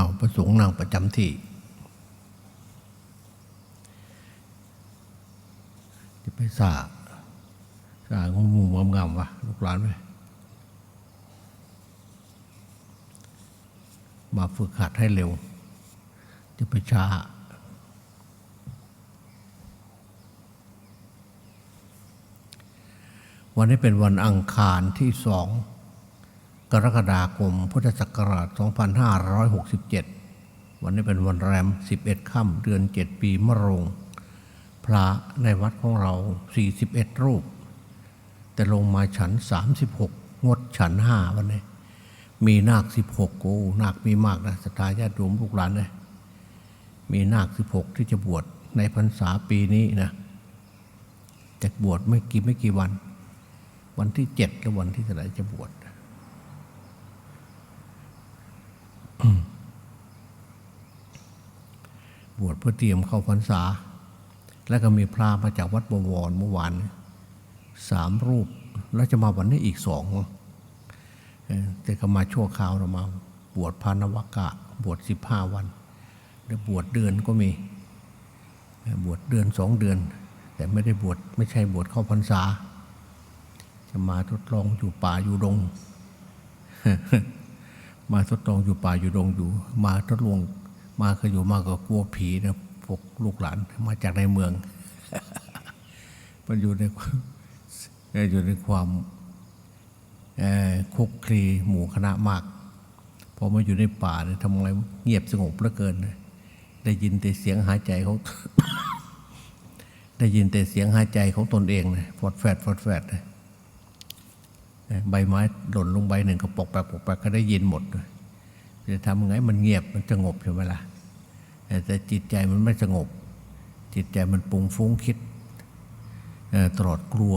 เอาพระสงฆ์นั่งประจำที่จะไปสาสางงมุมงามๆวะลูกหลานไหมมาฝึกหัดให้เร็ว จะไปช้าวันนี้เป็นวันอังคารที่สอง กรกฎาคมพุทธศักราช 2567 วันนี้เป็นวันแรม 11 ค่ำเดือน 7 ปีมะโรง พระในวัดของเรา 41 รูป แต่ลงมาฉัน 36 งดฉัน5วันนี้ มีนาค 16 โอ้นาคมีมากนะสตาญาติโยมลูกหลานเลยมีนาค 16 ที่จะบวชในพรรษาปีนี้นะจะบวชไม่กี่ไม่กี่วัน วันที่เจ็ดหรือวันที่เท่าไหร่จะบวช บวชเพื่อเตรียมเข้าพรรษา แล้วก็มีพระมาจากวัดบวรเมื่อวานสามรูป แล้วจะมาวันนี้อีกสองเออแต่ก็มาชั่วคราวเรามาบวชพานวกะ บวชสิบห้าวันแล้วบวชเดือนก็มี บวชเดือนสองเดือน แต่ไม่ได้บวชไม่ใช่บวชเข้าพรรษา จะมาทดลองอยู่ป่าอยู่ดง มาทดลองอยู่ป่าอยู่ดงอยู่ มาทดลอง มาก็อยู่มากก็กลัวผีนะพวกลูกหลานมาจากในเมือง มันอยู่ในควาอยู่ในความคุกคลีหมู่คณะมากพอมาอยู่ในป่าเนี่ยทำอะไงเงียบสงบเหลือเกิน ได้ยินแต่เสียงหายใจเขาได้ยินแต่เสียงหายใจของตนเองนะฟอดแฟดฟอดแฟดใบไม้หล่นลงใบหนึ่งก็ปกแปกปกแปกก็ได้ยินหมดเลย จะทำไงมันเงียบมันสงบใช่ไหมล่ะแต่จิตใจมันไม่สงบ จิตใจมันปุงฟุ้งคิดตลอดกลัว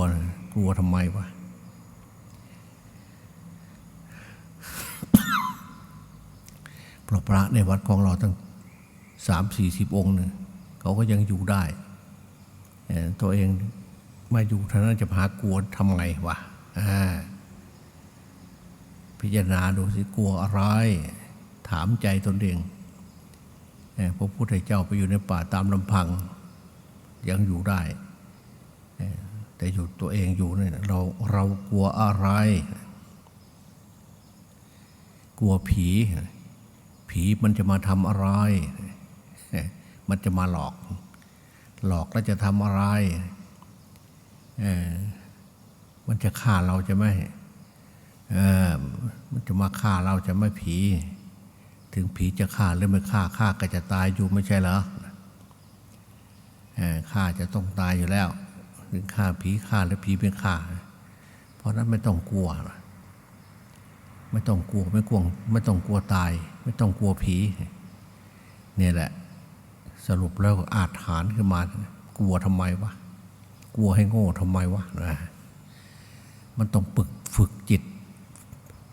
กลัวทำไมวะพระพระในวัดของเราตั้งสามสี่สิบองค์เนี่ยเขาก็ยังอยู่ได้ ตัวเองมาอยู่ท่านั้นจะพากลัวทำไงวะพิจารณาดูสิกลัวอะไร ถามใจตนเองพระพุทธเจ้าไปอยู่ในป่าตามลำพัง ยังอยู่ได้ แต่อยู่ตัวเองอยู่เนี่ยเราเรากลัวอะไร กลัวผี ผีมันจะมาทำอะไร มันจะมาหลอก หลอกแล้วจะทำอะไร มันจะฆ่าเราจะไหมเออมันจะมาฆ่าเราจะไม่ผี ถึงผีจะฆ่าหรือไม่ฆ่าฆ่าก็จะตายอยู่ไม่ใช่เหรอฆ่าจะต้องตายอยู่แล้วถึงฆ่าผีฆ่าหรือผีไม่ฆ่า เพราะนั้นไม่ต้องกลัว ไม่ต้องกลัวไม่กลัวไม่ต้องกลัวตาย ไม่ต้องกลัวผีเนี่ยแหละ สรุปแล้วอาถรรพ์ขึ้นมา กลัวทำไมวะกลัวให้โง่ทำไมวะนะมันต้องปึกฝึกจิต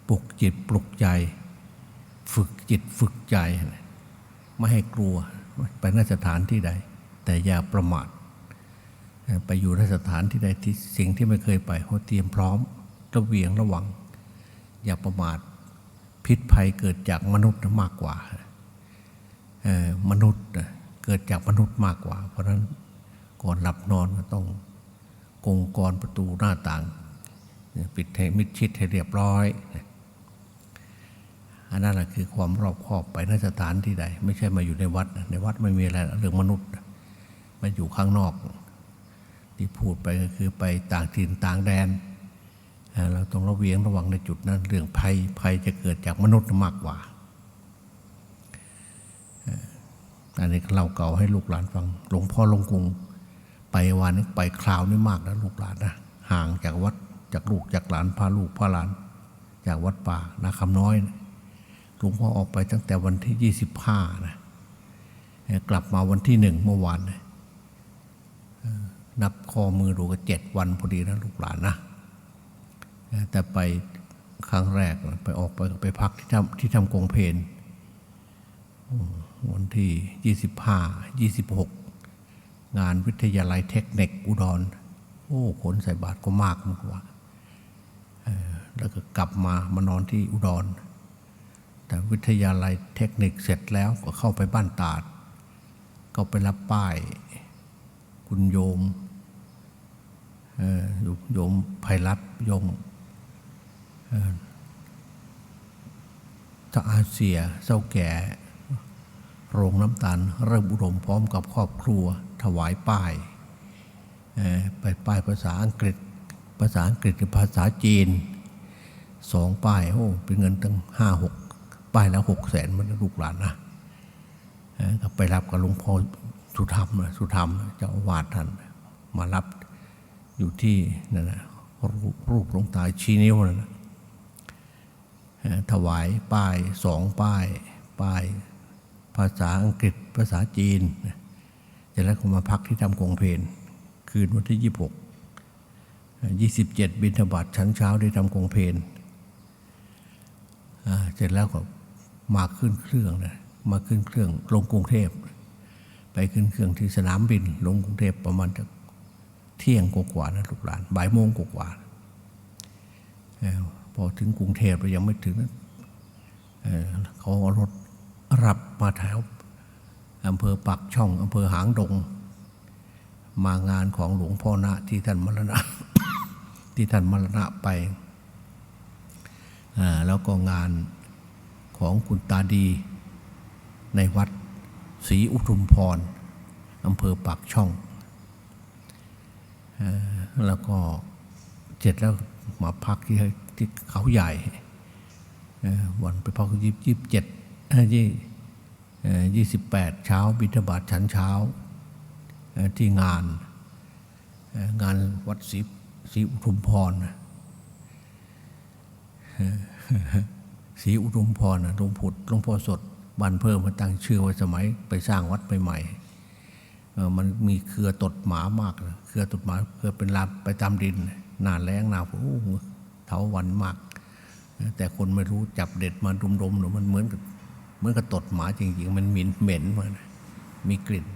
ปลุกจิตปลุกใจ ฝึกจิตฝึกใจ ไม่ให้กลัวไปนสถานที่ใด แต่อย่าประมาทไปอยู่นสถานที่ใดที่สิ่งที่ไม่เคยไปเขาเตรียมพร้อมระเวียงระวัง อย่าประมาทพิษภัยเกิดจากมนุษย์มากกว่ามนุษย์เกิดจากมนุษย์มากกว่า เพราะฉะนั้นก่อนหลับนอนก็ต้องกงกรประตูหน้าต่าง ปิดให้มิดชิดให้เรียบร้อย อันนั้นแหละคือความรอบคอบไปนสถานที่ใด ไม่ใช่มาอยู่ในวัด ในวัดไม่มีอะไรเรื่องมนุษย์มาอยู่ข้างนอก ที่พูดไปก็คือไปต่างถิ่นต่างแดนเราต้องระเวียงระวังในจุดนั้น เรื่องภัยภัยจะเกิดจากมนุษย์มากกว่าอันนี้เราเก่าให้ลูกหลานฟังหลวงพ่อลงกรุงไปวันนี้ไปคราวนี้มากนะลูกหลานนะห่างจากวัดจากลูกจากหลานพาลูกพาหลาน จากวัดป่านาคำน้อยนะ หลวงพ่อออกไปตั้งแต่วันที่ยี่สิบห้านะกลับมาวันที่หนึ่งเมื่อวานนะนับข้อมือดูก็เจ็ดวันพอดีนะลูกหลานนะแต่ไปครั้งแรกไปออกไปไปพักที่ทำที่ทำกงเพนวันที่ยี่สิบห้ายี่สิบหกงานวิทยาลัยเทคนิคอุดร โอ้ขนใส่บาตรก็มากมากกว่าแล้วก็กลับมามานอนที่อุดร แต่วิทยาลัยเทคนิคเสร็จแล้วก็เข้าไปบ้านตาด ก็ไปรับป้าย คุณโยมโยมไพรัตโยมเอ่อตาอาเซียเศร้าแก่ โรงน้ำตาลเริ่มอุดมพร้อมกับครอบครัวถวายป้ายไปป้ายภาษาอังกฤษ ภาษาอังกฤษกับภาษาจีนสองป้ายโอ้เป็นเงินตั้งห้าหก ป้ายแล้วหกแสนมันลูกหลานนะก็ไปรับกับหลวงพ่อสุธรรมนะสุธรรมเจ้าวาสท่านมารับอยู่ที่นั่นนะรูปหลวงตาชี้นิ้วนั่นนะถวายป้ายสองป้าย ป้ายภาษาอังกฤษภาษาจีนเสร็จแล้วก็มาพักที่ทำกงเพนคืนวันที่ยี่หกยี่สิบเจ็ดบิณฑบาตชั้นเช้าได้ทำกงเพนเสร็จแล้วก็ มาขึ้นเครื่องนะมาขึ้นเครื่องลงกรุงเทพ ไปขึ้นเครื่องที่สนามบิน ลงกรุงเทพประมาณจะเที่ยงกว่านะลูกหลานบ่ายโมงกว่าพอถึงกรุงเทพเรายังไม่ถึงนะเขาเอารถรับมาแถวอำเภอปักช่องอำเภอหางดง มางานของหลวงพ่อณที่ท่านมรณะ ที่ท่านมรณะไปแล้วก็งาน ของคุณตาดีในวัดศรีอุทุมพรอำเภอปากช่อง แล้วก็เสร็จแล้วมาพักที่ที่เขาใหญ่วันไปพักยี่ยี่สิบเจ็ดยี่ยี่สิบแปดเช้าบิณฑบาตชั้นเช้าที่งานงานวัดศรีศรีอุทุมพรนะ ศรีอุทุมพรนะหลวงพุดหลวงพ่อสดบันเพิ่มมาตั้งชื่อไว้สมัยไปสร้างวัดใหม่ๆเอ่มันมีเครือตดหมามากเครือตดหมาเครือเป็นลาไปตามดินหนาแรงหนาฝนโอ้เถาวันมาก แต่คนไม่รู้จับเด็ดมาดมๆหรือมันเหมือนกับเหมือนกับตดหมาจริงๆ มันเหม็นเหม็นมานะมีกลิ่น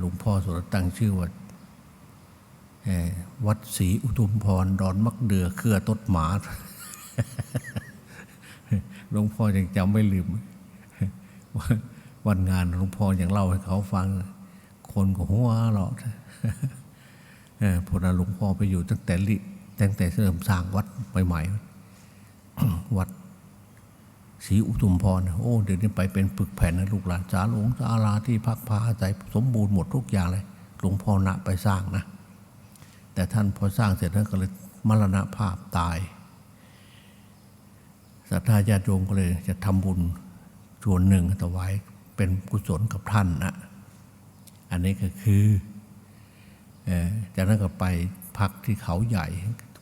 หลวงพ่อสุรตั้งชื่อว่าวัดศรีอุทุมพร ดอนมักเดือเครือตดหมา หลวงพ่อยังจำไม่ลืมว,วันงานหลวงพ่อยังเล่าให้เขาฟัง คนก็หัวเราะเออพอหลวงพ่อไปอยู่ตั้งแต่ลิตั้งแต่เริ่มสร้างวัดใหม่ๆวัดศรีอุทุมพรโอ้เดี๋ยวนี้ไปเป็นปึกแผ่นนะลูกหลานจาหลวงจาลาที่พักพาอาศัยสมบูรณ์หมดทุกอย่างเลย หลวงพ่อณไปสร้างนะ แต่ท่านพอสร้างเสร็จแล้วก็เลยมรณภาพตาย ศรัทธาญาติโยมก็เลยจะทำบุญส่วนหนึ่งถวายเป็นกุศลกับท่านนะอันนี้ก็คือเอ่อจากนั้นก็ไปพักที่เขาใหญ่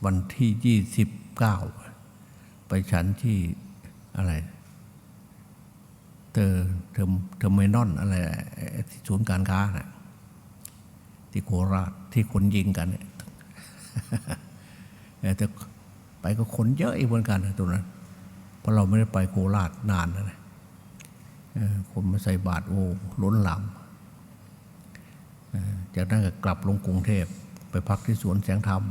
วันที่ยี่สิบเก้าไปฉันที่อะไรเตอเทอเทอเมนอนอะไรที่ศูนย์การค้าน่ะที่โคราชที่คนยิงกันเนี่ยแต่ไปก็คนเยอะอีกเหมือนกันนะตรงนั้น ราะเราไม่ได้ไปโคราชนานแล้วนะคนมาใส่บาตรโอ้ล้นหลามจากนั้นก็กลับลงกรุงเทพไปพักที่สวนแสงธรรม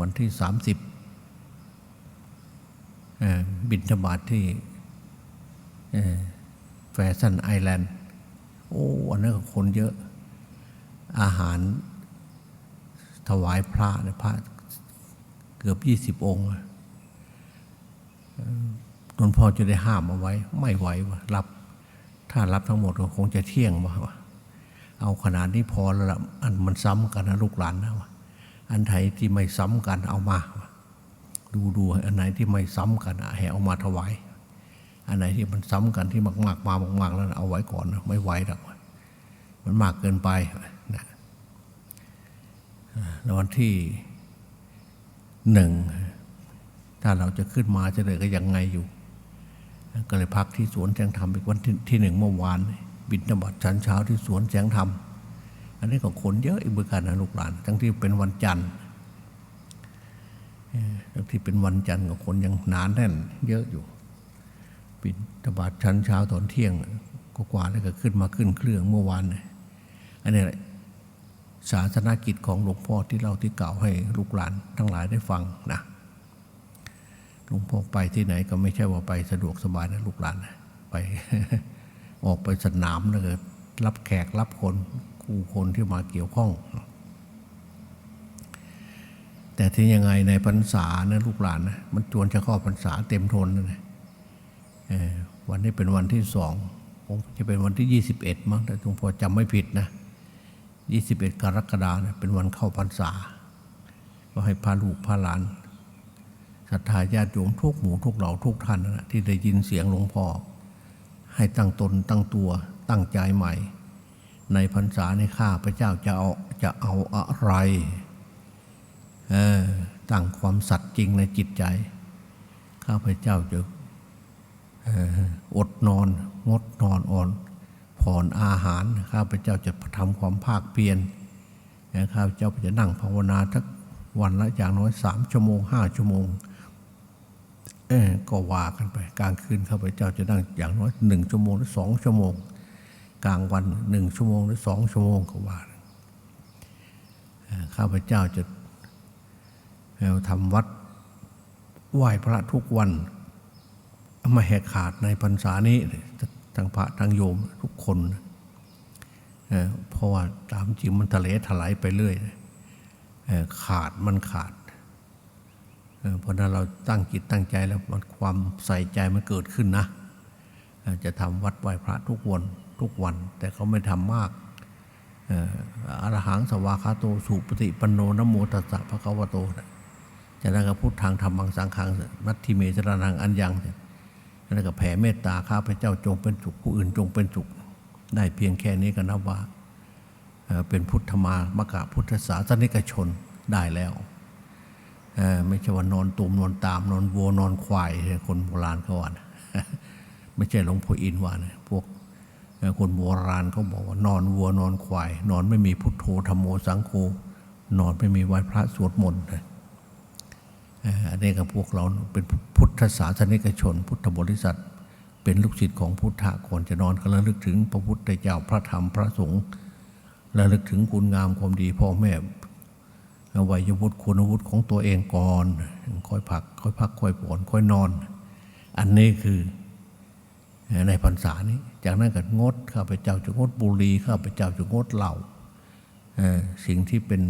วันที่สามสิบบินธบาตทที่แฟชั่นไอแลนด์โอ้อันนั้นก็คนเยอะอาหารถวายพระเนี่ยพระเกือบยี่สิบองค์เอ่อ หลวงพ่อจะได้ห้ามเอาไว้ ไม่ไหววะรับ ถ้ารับทั้งหมดก็คงจะเที่ยงวะเอาขนาดนี้พอแล้วละอันมันซ้ำกันนะลูกหลานนะวะอันไหนที่ไม่ซ้ำกันเอามา ดูดูอันไหนที่ไม่ซ้ำกันอะให้เอามาถวาย อันไหนที่มันซ้ำกันที่มากมากๆมามากๆแล้วเอาไว้ก่อนนะไม่ไหวหรอกมันมากเกินไปนะแล้ววันที่หนึ่ง ถ้าเราจะขึ้นมาจะเลยก็ยังไงอยู่ ก็เลยพักที่สวนแสงธรรมอีกวันที่หนึ่งเมื่อวาน บินธบัตชั้นเช้าที่สวนแสงธรรม อันนี้ก็คนเยอะอีกเหมือนกันนะลูกหลาน ทั้งที่เป็นวันจันทร์ทั้งที่เป็นวันจันทร์ก็คนยังหนานแน่น เยอะอยู่บินธบัตชั้นเช้าตอนเที่ยงก็กว่าแล้วก็ขึ้นมาขึ้นเครื่องเมื่อวานอันนี้แหละศาสนากิจของหลวงพ่อที่เราที่กล่าวให้ลูกหลานทั้งหลายได้ฟังนะ ลวงพ่อไปที่ไหนก็ไม่ใช่ว่าไปสะดวกสบายนะลูกหลานนะไปออกไปสนามนะเกิดรับแขกรับคนคู่คนที่มาเกี่ยวข้อง แต่ที่ยังไงในพรรษานะลูกหลานนะมันจวนจะเข้าพรรษาเต็มทนนะนะเอ่อวันนี้เป็นวันที่สองผมจะเป็นวันที่ยี่สิบเอ็ดมั้งแต่หลวงพ่อจำไม่ผิดนะยี่สิบเอ็ดกรกฎานะเป็นวันเข้าพรรษา ก็ให้พาลูกพาหลาน ศรัทธาญาติโยมทุกหมู่ทุกเหล่าทุกท่านนะที่ได้ยินเสียงหลวงพ่อ ให้ตั้งตนตั้งตัวตั้งใจใหม่ ในพรรษาในข้าพระเจ้าจะเอาจะเอาอะไรเออตั้งความสัตย์จริงในจิตใจ ข้าพเจ้าจะอดนอนงดนอนอ่อน ผ่อนอาหาร ข้าพเจ้าจะทำความภาคเพียรนข้าพเจ้าจะนั่งภาวนาทักวันละอย่างน้อยสามชั่วโมงห้าชั่วโมง ก็ว่ากันไป กลางคืนข้าพเจ้าจะนั่งอย่างน้อยหนึ่งชั่วโมงหรือสองชั่วโมง กลางวันหนึ่งชั่วโมงหรือสองชั่วโมงก็ว่าข้าพเจ้าจะเอ่อทำวัดไหว้พระทุกวันไม่ให้ขาดในพรรษานี้ทั้งพระทั้งโยมทุกคนเพราะว่าตามจริงมันทะเลถลายไปเรื่อยขาดมันขาด เพราะนั้นเราตั้งจิตตั้งใจแล้วมันความใส่ใจมันเกิดขึ้นนะ จะทำวัดไหว้พระทุกวันทุกวัน แต่เขาไม่ทำมากอรหังสวากาโตสุปฏิปันโนนโมตัสสะภะคะวโตนะจากนั้นก็พูดทางธรรมังสังขังนัตถิเมจรนังอันยังจากนั้นก็แผ่เมตตาข้าพระเจ้าจงเป็นสุขผู้อื่นจงเป็นสุขได้เพียงแค่นี้ก็นับว่าเป็นพุทธมามกะพุทธศาสนิกชนได้แล้ว ไม่ใช่ว่านอนตุมนอนตามนอนวัวนอนควายคนโบราณเขาว่านะไม่ใช่หลวงพ่ออินว่านะพวกคนโบราณเขาบอกว่านอนวัวนอนควาย นอนไม่มีพุทโธธรรมโมสังโฆนอนไม่มีไหว้พระสวดมนต์นะเอ่ออันนี้กับพวกเราเป็นพุทธศาสนิกชน พุทธบริษัท เป็นลูกศิษย์ของพุทธะก่อนจะนอนก็ระลึกถึงพระพุทธเจ้าพระธรรมพระสงฆ์ระลึกถึงคุณงามความดีพ่อแม่ วัยวุฒิคุณวุฒิของตัวเองก่อน ค่อยพัก ค่อยพัก ค่อยผ่อนค่อยนอน อันนี้คือในพรรษานี้ จากนั้นก็งดข้าพเจ้าจะงดบุหรี่ข้าพเจ้าจะงดเหล้าสิ่งที่เป็น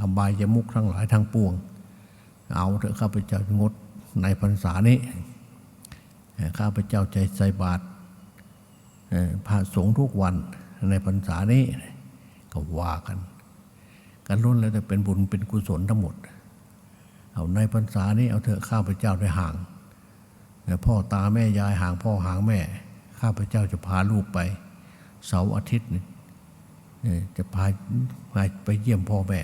อบายยมุกทั้งหลายทั้งปวง เอาเถอะข้าพเจ้าจะงดในพรรษานี้ข้าพเจ้าใจใส่บาตรพระสงฆ์ทุกวันในพรรษานี้ก็ว่ากัน กันล้วนแล้วแต่เป็นบุญเป็นกุศลทั้งหมด เอาในพรรษานี้เอาเถอะข้าพเจ้าได้ห่างแต่พ่อตาแม่ยายห่างพ่อห่างแม่ ข้าพเจ้าจะพาลูกไป เสาร์อาทิตย์นี่จะพาพาไปเยี่ยมพ่อแม่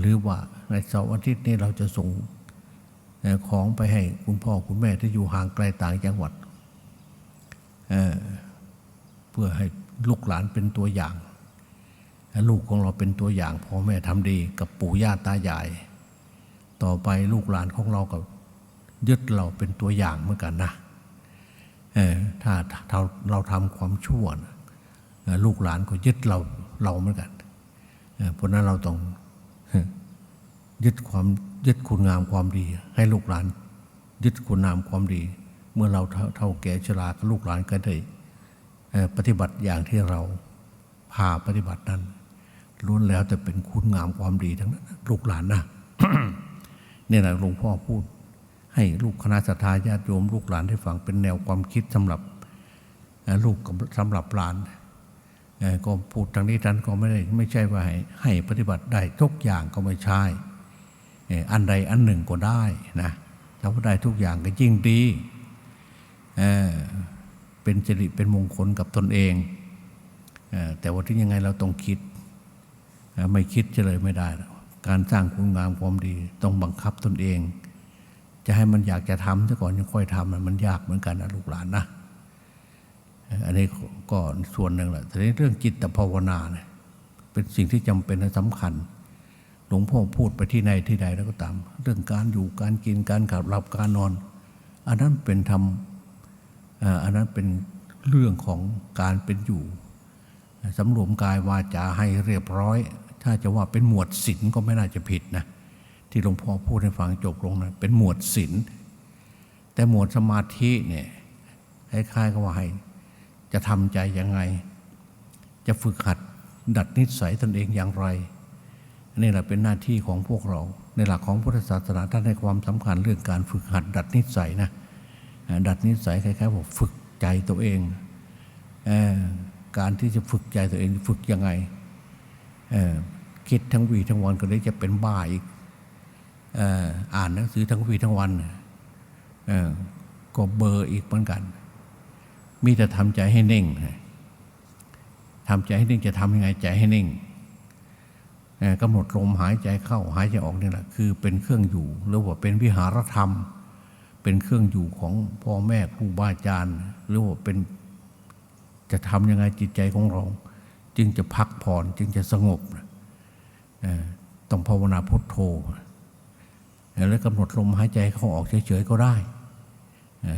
หรือว่าในเสาร์อาทิตย์นี้เราจะส่งของไปให้คุณพ่อคุณแม่ที่อยู่ห่างไกลต่างจังหวัดเเพื่อให้ลูกหลานเป็นตัวอย่าง ลูกของเราเป็นตัวอย่างพ่อแม่ทำดีกับปู่ย่าตายาย ต่อไปลูกหลานของเราก็ยึดเราเป็นตัวอย่างเหมือนกันนะถ้าเราเราทำความชั่วนะลูกหลานก็ยึดเราเราเหมือนกันเพราะนั้นเราต้องยึดความยึดคุณงามความดี ให้ลูกหลาน ยึดคุณงามความดี เมื่อเราเท่าแก่ชราลูกหลานก็ได้ปฏิบัติอย่างที่เราพาปฏิบัตินั้น ล้วนแล้วแต่เป็นคุณงามความดีทั้งนั้นลูกหลานนะเนี่ยนะหลวงพ่อพูด ให้ลูกคณะสัตยาญาติโยมลูกหลานได้ฟังเป็นแนวความคิดสำหรับลูกกับสำหรับหลานก็พูดทางนี้ท่านก็ไม่ได้ไม่ใช่ว่าให้ให้ปฏิบัติได้ทุกอย่างก็ไม่ใช่อันใดอันหนึ่งก็ได้นะถ้าว่าได้ทุกอย่างก็ยิ่งดีเเป็นจริเป็นมงคลกับตนเองเอแต่ว่าที่ยังไงเราต้องคิด ไม่คิดจะเลยไม่ได้ การสร้างคุณงามความดีต้องบังคับตนเอง จะให้มันอยากจะทำซะก่อนยังค่อยทำมันยากเหมือนกันนะลูกหลานนะอันนี้ก็ส่วนหนึ่งแหละแต่ในเรื่องจิตภาวนาเนี่ยเป็นสิ่งที่จำเป็นและสำคัญ หลวงพ่อพูดไปที่ไหนที่ใดแล้วก็ตาม เรื่องการอยู่การกินการขับหลับการนอน อันนั้นเป็นธรรมอันนั้นเป็นเรื่องของการเป็นอยู่สำรวมกายวาจาให้เรียบร้อย ถ้าจะว่าเป็นหมวดศีลก็ไม่น่าจะผิดนะที่หลวงพ่อพูดให้ฟังจบลงนะเป็นหมวดศีลแต่หมวดสมาธิเนี่ยคล้ายๆกับว่าให้จะทำใจยังไง จะฝึกหัดดัดนิสัยตนเองอย่างไรนี่แหละเป็นหน้าที่ของพวกเรา ในหลักของพุทธศาสนาท่านให้ความสำคัญเรื่องการฝึกหัด ดัดนิสัยนะดัดนิสัยคล้ายๆว่าฝึกใจตัวเองเอการที่จะฝึกใจตัวเองฝึกยังไง คิดทั้งวีทั้งวันก็ได้จะเป็นบ้าอีกเอออ่านหนังสือทั้งวีทั้งวันก็เบอร์อีกเหมือนกัน มีแต่ทำใจให้นิ่งทำใจให้นิ่งจะทำยังไงใจให้นิ่งกำหนดลมหายใจเข้าหายใจออกนี่แหละคือเป็นเครื่องอยู่หรือว่าเป็นวิหารธรรม เป็นเครื่องอยู่ของพ่อแม่ครูบาอาจารย์หรือว่าเป็นจะทำยังไงจิตใจของเรา จึงจะพักผ่อนจึงจะสงบเอ่อ ต้องภาวนาพุทโธเอ่อแล้วกำหนดลมหายใจเข้าออกเฉยๆก็ได้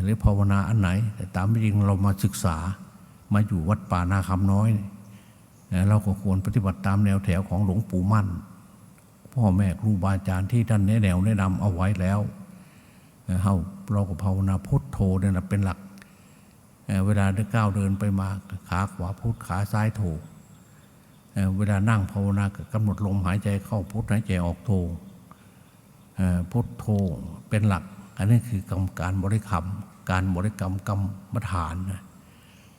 หรือภาวนาอันไหน แต่ตามจริงเรามาศึกษามาอยู่วัดป่านาคำน้อย เราก็ควรปฏิบัติตามแนวแถวของหลวงปู่มั่น พ่อแม่ครูบาอาจารย์ที่ท่านแนะแนวแนะนำเอาไว้แล้วเฮาเราก็ภาวนาพุทโธเนี่ยเป็นหลัก เวลาเดินก้าวเดินไปมาขาขวาพุทขาซ้ายโธ เวลานั่งภาวนาก็กำหนดลมหายใจเข้าพุทหายใจออกโธเอ่อพุทโธเป็นหลัก อันนี้คือกรรมการบริกรรม การบริกรรมกรรมฐานนะ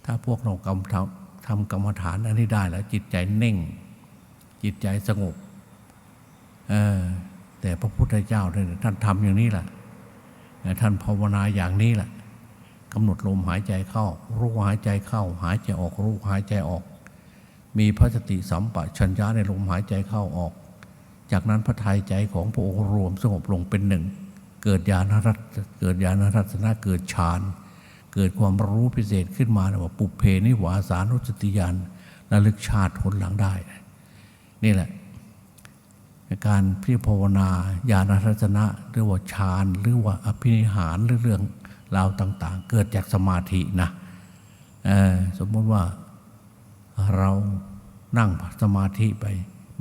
ถ้าพวกเรากรรมทำทำกรรมฐานอันนี้ได้แล้วจิตใจเน่ง จิตใจสงบแต่พระพุทธเจ้าท่านทำอย่างนี้แหละท่านภาวนาอย่างนี้แหละกำหนดลมหายใจเข้า รู้หายใจเข้า หายใจออกรู้หายใจออก มีพระสติสัมปชัญญะในลมหายใจเข้าออก จากนั้นพระทัยใจของพระองค์รวมสงบลงเป็นหนึ่ง เกิดญาณรัตเกิดญาณรัตนะเกิดฌานเกิดความรู้พิเศษขึ้นมาว่าปุเพนิวาสานุสติญาณระลึกชาติผลหลังได้ นี่แหละ การพิภาวนาญาณทัศนะหรือว่าฌานหรือว่าอภินิหารหรือเรื่องราวต่าง ๆ เกิดจากสมาธินะสมมติว่า เรานั่งสมาธิไป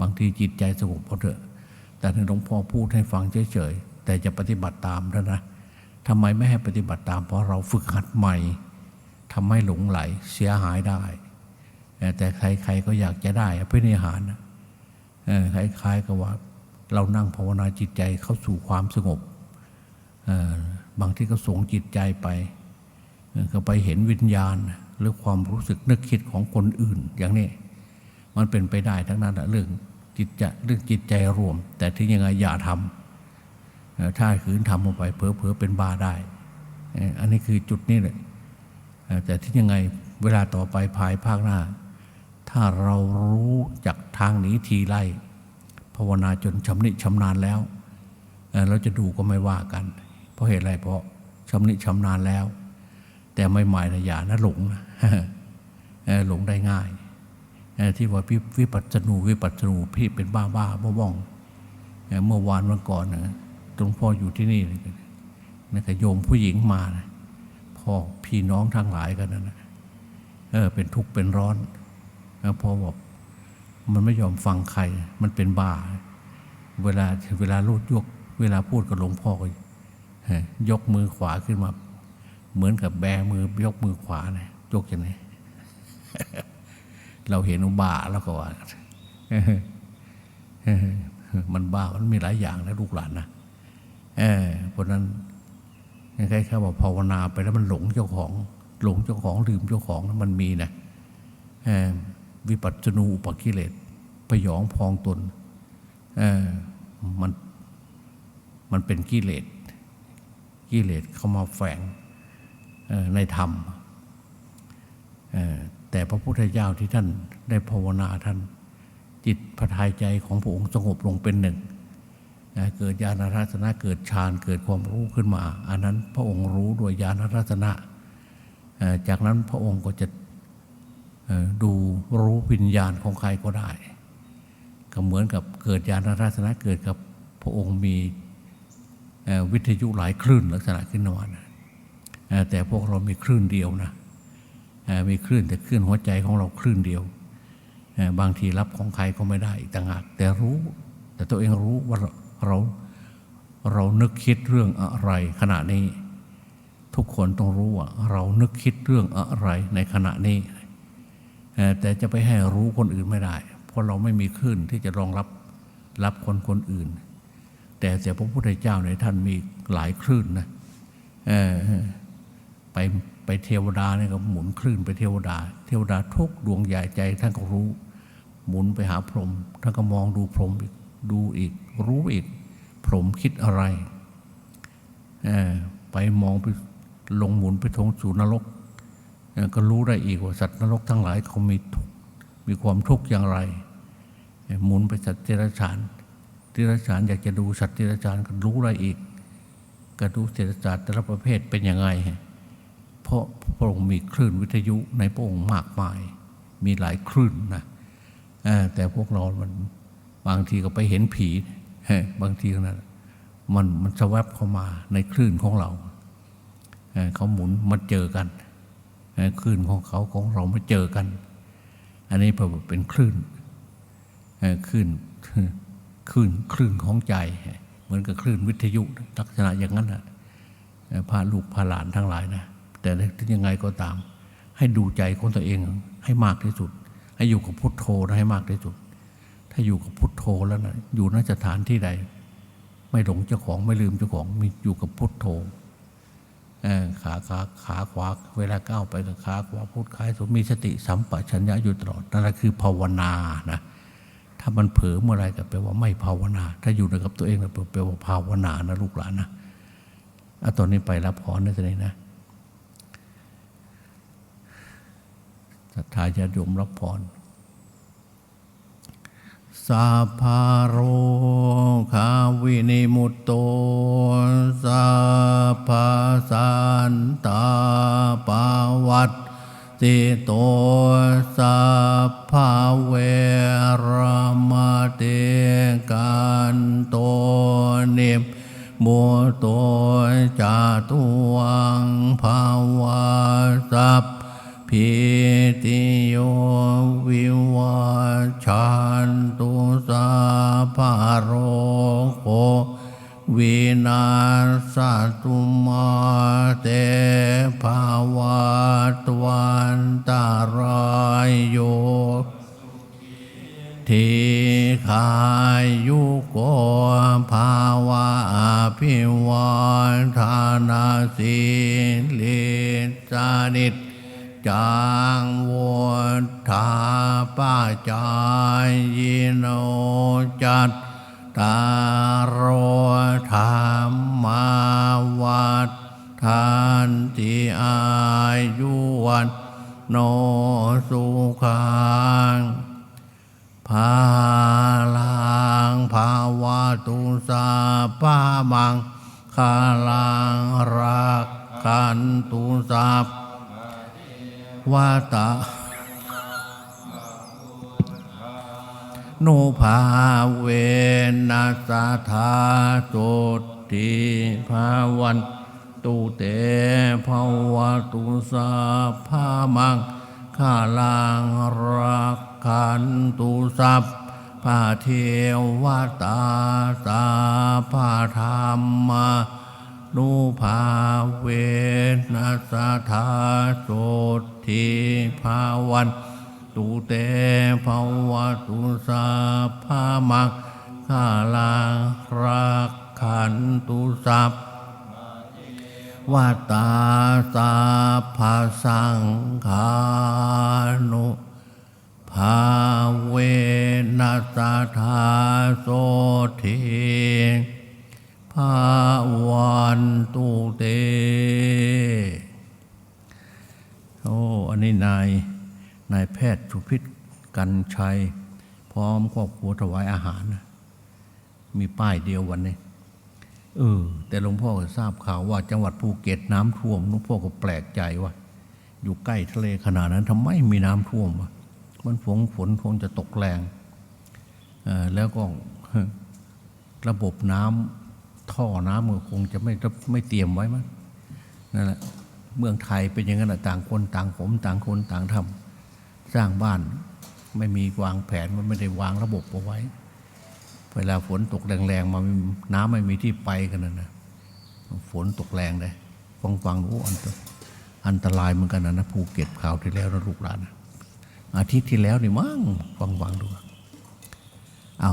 บางทีจิตใจสงบพอเถอะ แต่ที่หลวงพ่อพูดให้ฟังเฉยๆ แต่จะปฏิบัติตามแล้วนะทำไมไม่ให้ปฏิบัติตาม เพราะเราฝึกหัดใหม่ทำให้หลงไหลเสียหายได้ แต่ใครๆก็อยากจะได้อภินิหารนะเอ่อคล้ายๆกับว่า เรานั่งภาวนาจิตใจเข้าสู่ความสงบบางที่ก็ส่งจิตใจไปเอ่อก็ไปเห็นวิญญาณ หรือความรู้สึกนึกคิดของคนอื่นอย่างนี้ มันเป็นไปได้ทั้งนั้นเรื่องจิตจะเรื่องจิตใจรวม แต่ที่ยังไงอย่าทำถ้าขืนทำลงไปเผลอๆเป็นบาได้ อันนี้คือจุดนี้เลยแต่ที่ยังไงเวลาต่อไปภายภาคหน้า ถ้าเรารู้จากทางหนีทีไล่ภาวนาจนชำนิชำนาญแล้ว เราจะดูก็ไม่ว่ากัน เพราะเหตุอะไรเพราะชำนิชำนาญแล้ว แต่ไม่หมายนะอย่านะหลงนะ หลงได้ง่าย ที่ว่าวิวิปัสสนูวิปัสสนูพี่เป็นบ้าบ้าบ้าบ้องเมื่อวานวันก่อนนะหลวงพ่ออยู่ที่นี่นะก็โยมผู้หญิงมานะพ่อพี่น้องทั้งหลายกันนะเออเป็นทุกข์เป็นร้อนแล้วพอบอกมันไม่ยอมฟังใคร มันเป็นบ้า เวลาเวลาลูกยก เวลาพูดกับหลวงพ่อก็เฮ้ยยกมือขวาขึ้นมา เหมือนกับแบมือยกมือขวานะ ยกอย่างนี้เราเห็นอุบาแล้วก็ว่ามันบ้ามันมีหลายอย่างนะลูกหลานนะเออเพราะนั้นคล้ายๆว่าภาวนาไปแล้วมันหลงเจ้าของ หลงเจ้าของลืมเจ้าของนะมันมีนะเอ่อวิปัสสนูอุปกิเลสพยองพองตนเอ่อมันมันเป็นกิเลสกิเลสเข้ามาแฝงเอ่อในธรรมเอ่อ แต่พระพุทธเจ้าที่ท่านได้ภาวนาท่าน จิตพระทัยใจของพระองค์สงบลงเป็นหนึ่งเกิดญาณรัตนะเกิดฌานเกิดความรู้ขึ้นมา อันนั้นพระองค์รู้ด้วยญาณรัตนะ จากนั้นพระองค์ก็จะดูรู้วิญญาณของใครก็ได้ ก็เหมือนกับเกิดญาณรัตนะเกิดกับพระองค์มีวิทยุหลายคลื่นลักษณะขึ้นมานอ่อแต่พวกเรามีคลื่นเดียวนะ มีคลื่นแต่คลื่นหัวใจของเราคลื่นเดียว บางทีรับของใครก็ไม่ได้อีกต่างหากแต่รู้ แต่ตัวเองรู้ว่าเราเรานึกคิดเรื่องอะไรขณะนี้ ทุกคนต้องรู้ว่า เรานึกคิดเรื่องอะไรในขณะนี้ แต่จะไปให้รู้คนอื่นไม่ได้ เพราะเราไม่มีคลื่นที่จะรองรับรับคนคนอื่น แต่แต่พระพุทธเจ้าในท่านมีหลายคลื่นนะไป ไปเทวดาเนี่ยก็หมุนคลื่นไปเทวดา เทวดาทุกดวงใหญ่ใจท่านก็รู้ หมุนไปหาพรหมท่านก็มองดูพรหมอีกดูอีก รู้อีก พรหมคิดอะไรไปมองไปลงหมุนไปทงสู่นรก ก็รู้ได้อีกว่าสัตว์นรกทั้งหลายเขามีทุกมีความทุกข์อย่างไร หมุนไปสัตว์เดรัจฉานเดรัจฉานอยากจะดูสัตว์เดรัจฉานก็รู้ได้อีก ก็ดูเศรษฐศาสตร์แต่ละประเภทเป็นยังไง เพราะพระองค์มีคลื่นวิทยุในพระองค์มากมาย มีหลายคลื่นนะแต่พวกเรา มันบางทีก็ไปเห็นผีบางทีก็นะมันมันสวับเข้ามาในคลื่นของเราเขาหมุนมาเจอกันคลื่นของเขาของเรามาเจอกัน อันนี้เป็นคลื่นคลื่นคลื่นคลื่นของใจ เหมือนกับคลื่นวิทยุลักษณะอย่างนั้นนะพาลูกพาหลานทั้งหลายนะ แต่ถึงยังไงก็ตาม ให้ดูใจของตัวเองให้มากที่สุด ให้อยู่กับพุทโธนะให้มากที่สุด ถ้าอยู่กับพุทโธแล้วนะอยู่นสถานที่ใด ไม่หลงเจ้าของไม่ลืมเจ้าของมีอยู่กับพุทโธขาขาขาขวาเวลาก้าวไปกับขาขวาพุทขายสุดมีสติสัมปชัญญะอยู่ตลอดนั่นแหละคือภาวนานะถ้ามันเผลอเมื่อไรก็แปลว่าไม่ภาวนา ถ้าอยู่กับตัวเองก็แปลว่าภาวนานะลูกหลานนะอาตอนนี้ไปรับพรได้เลยนะ ศรัทธาญาติโยมรับพรสัพาโรคาวินิมุตโตสัพาสันตาปาวัตติโตสัพาเวรมาเตกันโตเนมมุตโตจาตุวังภาวาสัพ พิติโยวิวัชชันตุสาภาโรโควินาสตุมาเตภาวะตวันตารายโยทีขายุโกภาวะอภิวันธานาสิลิสานิจ จังวุธาป้าจายยิโนจัตตารธรรมาวัฏทานติอายุวันโนสุขังภาลังภาวะตุสาปามังคาลังรักขันตุสัพ วาตาโนภาเวนัสธาสุติภาวันตุเตภาวตุสาภามังขาลังรักขันตุสัพพาเทวตาสาพาธรรมานุภาเวนัสธาโส ทิภาวันตุเตภาวะตุสาภามักข้าลังรักขันตุสัพวัตาสาภาสังขานุภาเวนัสธาโสทิภาวันตุเต อ้ อันนี้นายนายแพทย์สุพิษกันชัย พร้อมครอบครัวถวายอาหาร มีป้ายเดียววันนี้เออ แต่หลวงพ่อก็ทราบข่าวว่าจังหวัดภูเก็ตน้ำท่วมหลวงพ่อก็แปลกใจว่า อยู่ใกล้ทะเลขนาดนั้นทำไมมีน้ำท่วมวะมันฝนฝนคงจะตกแรงออแล้วก็ระบบน้ำท่อน้ำมันคงจะไม่ไม่เตรียมไว้มั้งนั่นแหละ เมืองไทยเป็นอย่างนั้นแหละต่างคนต่างผมต่างคนต่างทำสร้างบ้านไม่มีวางแผนมันไม่ได้วางระบบเอาไว้ เวลาฝนตกแรงๆมาน้ำไม่มีที่ไปกันนะนะฝนตกแรงเลยฟังฟังโอ้อันตอันตรายเหมือนกันนะนะภูเก็ตข่าวที่แล้วนะลูกหลานนะอาทิตย์ที่แล้วนี่มั้งฟังฟังดูเอา